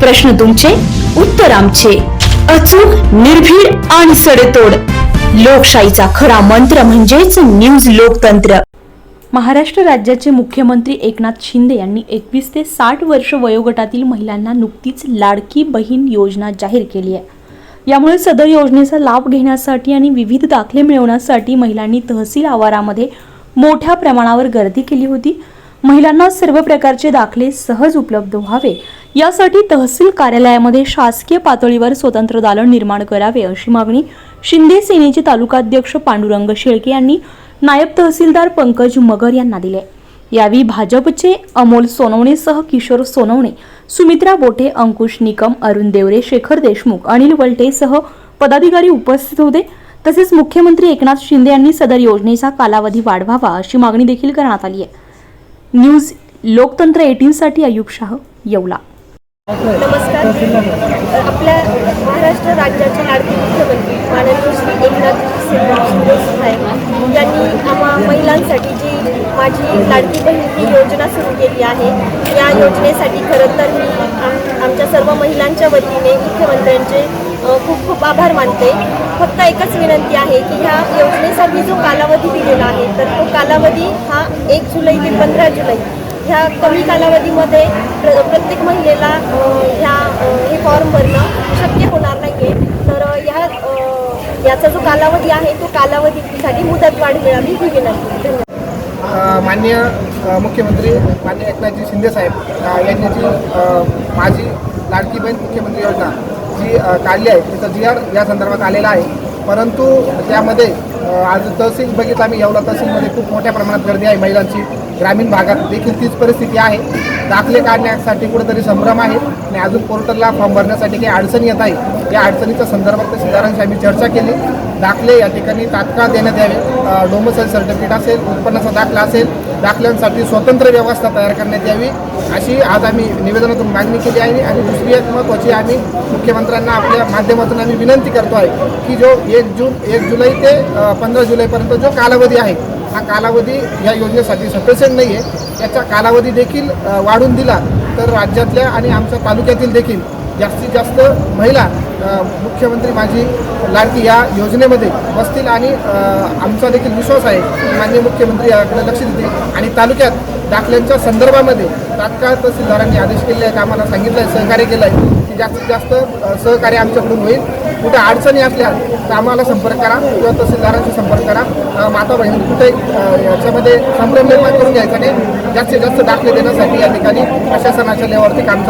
प्रश्न तुमचे उत्तर आमचे. अचूक निर्भीड आणि सडेतोड. लोकशाहीचा खरा मंत्र म्हणजेच न्यूज लोकतंत्र. महाराष्ट्र राज्याचे मुख्यमंत्री एकनाथ शिंदे यांनी एकवीस ते साठ वर्ष वयोगटातील महिलांना नुकतीच लाडकी बहीण योजना जाहीर केली आहे. यामुळे सदर योजनेचा लाभ घेण्यासाठी आणि विविध दाखले मिळवण्यासाठी महिलांनी तहसील आवारामध्ये मोठ्या प्रमाणावर गर्दी केली होती. महिलांना सर्व प्रकारचे दाखले सहज उपलब्ध व्हावे. यासाठी तहसील कार्यालयामध्ये शासकीय पातळीवर स्वतंत्र दालन निर्माण करावे अशी मागणी शिंदे सेनेचे तालुकाध्यक्ष पांडुरंग शेळके यांनी नायब तहसीलदार पंकज मगर यांना दिले. यावेळी भाजपचे अमोल सोनवणेसह किशोर सोनवणे सुमित्रा बोठे अंकुश निकम अरुण देवरे शेखर देशमुख अनिल वलटेसह पदाधिकारी उपस्थित होते. तसेच मुख्यमंत्री एकनाथ शिंदे यांनी सदर योजनेचा कालावधी वाढवावा अशी मागणी देखील करण्यात आली आहे. न्यूज लोकतंत्र एटीनसाठी अयुब शाह येवला. नमस्कार. आपल्या महाराष्ट्र राज्याचे लाडके मुख्यमंत्री माननीय श्री एकनाथ शिंदे साहेब यांनी आम्हा महिलांसाठी जी माझी लाडकी बहीण ही योजना सुरू केली आहे या योजनेसाठी खरं तर मी आम आमच्या सर्व महिलांच्या वतीने मुख्यमंत्र्यांचे खूप खूप आभार मानते. फक्त एकच विनंती आहे की ह्या योजनेसाठी जो कालावधी दिलेला आहे तर तो कालावधी हा एक जुलै ते पंधरा जुलै ह्या कमी कालावधीमध्ये प्र प्रत्येक महिलेला ह्या हे फॉर्म भरणं शक्य होणार नाही आहे तर ह्या याचा जो कालावधी आहे तो कालावधीसाठी मुदतवाढ मिळावी ही विनंती धन्यवाद मान्य मुख्यमंत्री माननीय एकनाथजी शिंदेसाहेब अ, यांनी जी माझी लाडकी बहीण मुख्यमंत्री योजना जी काढली आहे त्याचा जी आर या संदर्भात आलेला आहे. परंतु त्यामध्ये आज तहसील बघितलं आम्ही येवला तहसीलमध्ये खूप मोठ्या प्रमाणात गर्दी आहे महिलांची. ग्रामीण भागात देखील तीच परिस्थिती आहे. दाखले काढण्यासाठी कुठेतरी संभ्रम आहे आणि अजून पोर्टलला फॉर्म भरण्यासाठी काही अडचणी येत आहे या अडचणीच्या संदर्भात तहसीलदारांशी आम्ही चर्चा केली. दाखले या ठिकाणी तात्काळ देण्यात यावे. डोमसाईल सर्टिफिकेट असेल उत्पन्नाचा दाखला असेल दाखल्यांसाठी स्वतंत्र व्यवस्था तयार करण्यात यावी. अशी आज आम्ही निवेदनातून मागणी केली आहे आणि दुसरी एक महत्त्वाची आम्ही मुख्यमंत्र्यांना आपल्या माध्यमातून आम्ही विनंती करतो आहे की जो एक जून एक जुलै ते पंधरा जुलैपर्यंत जो कालावधी आहे हा कालावधी या योजनेसाठी सफिशियंट नाही आहे याचा कालावधी देखील वाढून दिला तर राज्यातल्या आणि आमच्या तालुक्यातील देखील जास्तीत जास्त महिला मुख्यमंत्री माझी लाडकी या योजनेमध्ये बसतील आणि आमचा देखील विश्वास आहे की माननीय मुख्यमंत्री याकडे लक्ष देतील आणि तालुक्यात दाखल्यांच्या संदर्भामध्ये तात्काळ तहसीलदारांनी आदेश केले आहेत आम्हाला सांगितलं आहे सहकार्य केलं आहे की जास्तीत जास्त सहकार्य आमच्याकडून होईल. कुठे अडचणी असल्या तर आम्हाला संपर्क करा किंवा तहसीलदारांशी संपर्क करा. माता बहिणी कुठे याच्यामध्ये संभ्रम निर्माण करून घ्यायचा नाही. जास्तीत जास्त दाखले देण्यासाठी या ठिकाणी प्रशासनाच्या लेवलवरती काम